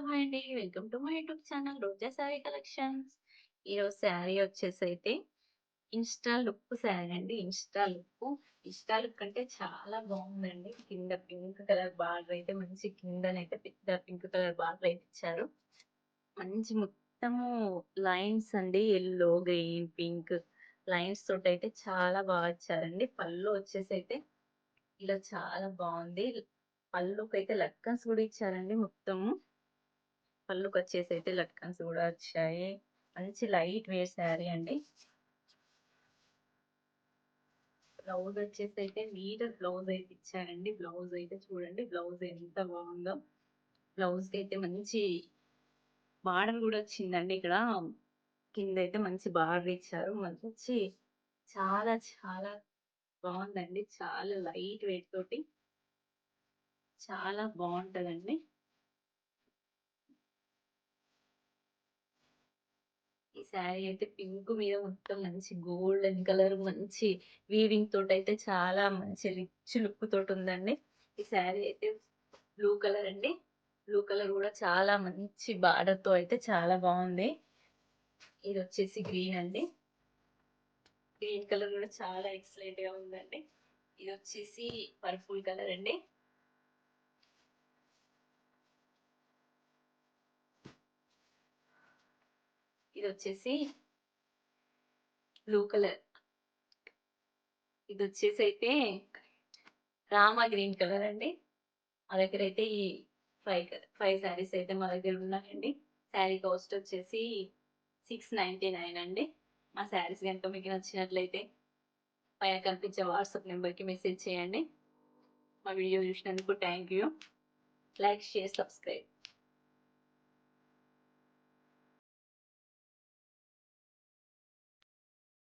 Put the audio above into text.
Welcome to my YouTube channel Roja sari collections. ఈరోజు శారీ వచ్చేసి అయితే ఇన్‌స్టా లుక్ శారీ అండి. ఇన్‌స్టా లుక్ ఇన్‌స్టా లుక్ అంటే చాలా బాగుందండి. కింద పింక్ కలర్ బార్డర్ అయితే మంచి కిందనైతే పెద్ద పింక్ కలర్ బార్డర్ అయితే ఇచ్చారు. మంచి మొత్తము లైన్స్ అండి. ఎల్లో గ్రీన్, పింక్ లైన్స్ తోటైతే చాలా బాగా ఇచ్చారండి. పళ్ళు వచ్చేసి అయితే ఇలా చాలా బాగుంది. పళ్ళుకైతే లక్కన్స్ కూడా ఇచ్చారండి మొత్తము. కళ్ళుకు వచ్చేసి అయితే లట్కన్స్ కూడా వచ్చాయి. మంచి లైట్ వేర్ శారీ అండి. బ్లౌజ్ వచ్చేసి అయితే నీట్ బ్లౌజ్ అయితే ఇచ్చారండి. బ్లౌజ్ అయితే చూడండి. బ్లౌజ్ ఎంత బాగుందో. బ్లౌజ్ అయితే మంచి బార్డర్ కూడా వచ్చిందండి ఇక్కడ. కింద అయితే మంచి బార్డర్ ఇచ్చారు. మంచి చాలా చాలా బాగుందండి. చాలా లైట్ వెయిట్ తోటి చాలా బాగుంటదండి. ఈ శారీ అయితే పింక్ మీద మొత్తం మంచి గోల్డెన్ కలర్ మంచి వీవింగ్ అయితే చాలా మంచి రిచ్ లుక్ తోటి ఉందండి. ఈ శారీ అయితే బ్లూ కలర్ అండి. బ్లూ కలర్ కూడా చాలా మంచి బార్డర్‌తో అయితే చాలా బాగుంది. ఇది వచ్చేసి గ్రీన్ అండి. గ్రీన్ కలర్ కూడా చాలా ఎక్సలెంట్‌గా ఉందండి. ఇది వచ్చేసి పర్పుల్ కలర్ అండి. ఇది వచ్చేసి బ్లూ కలర్. ఇది వచ్చేసి అయితే రామా గ్రీన్ కలర్ అండి. మా దగ్గర అయితే ఈ ఫైవ్ ఫైవ్ శారీస్ అయితే మా దగ్గర ఉన్నాయండి. శారీ కాస్ట్ వచ్చేసి 699 అండి. మా శారీస్ కనుక మీకు నచ్చినట్లయితే పైన కనిపించే వాట్సాప్ నెంబర్‌కి మెసేజ్ చేయండి. మా వీడియో చూసినందుకు thank you. Like, share, subscribe.